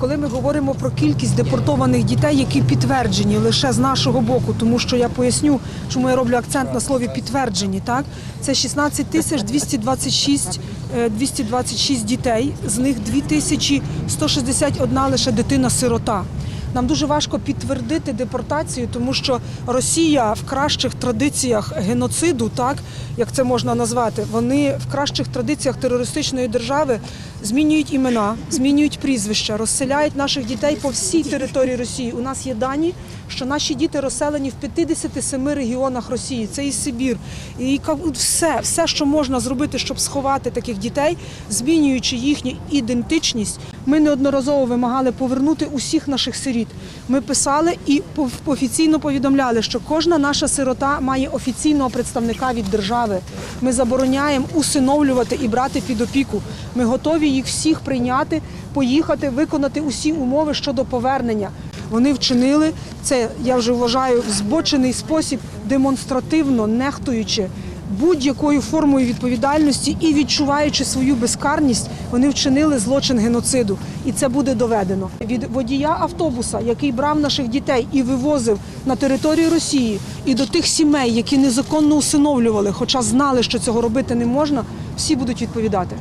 Коли ми говоримо про кількість депортованих дітей, які підтверджені лише з нашого боку, тому що я поясню, чому я роблю акцент на слові підтверджені, так це 16 тисяч 226, е, 226 дітей, з них 2161 лише дитина-сирота. Нам дуже важко підтвердити депортацію, тому що Росія в кращих традиціях геноциду, так як це можна назвати, вони в кращих традиціях терористичної держави змінюють імена, змінюють прізвища, розселяють наших дітей по всій території Росії. У нас є дані, що наші діти розселені в 57 регіонах Росії. Це і Сибір, і ка- все, все, що можна зробити, щоб сховати таких дітей, змінюючи їхню ідентичність. Ми неодноразово вимагали повернути усіх наших сиріт. Ми писали і офіційно повідомляли, що кожна наша сирота має офіційного представника від держави. Ми забороняємо усиновлювати і брати під опіку. Ми готові їх всіх прийняти, поїхати, виконати усі умови щодо повернення. Вони вчинили це, я вже вважаю, в збочений спосіб, демонстративно нехтуючи будь-якою формою відповідальності і відчуваючи свою безкарність, вони вчинили злочин геноциду, і це буде доведено. Від водія автобуса, який брав наших дітей і вивозив на територію Росії, і до тих сімей, які незаконно усиновлювали, хоча знали, що цього робити не можна, всі будуть відповідати.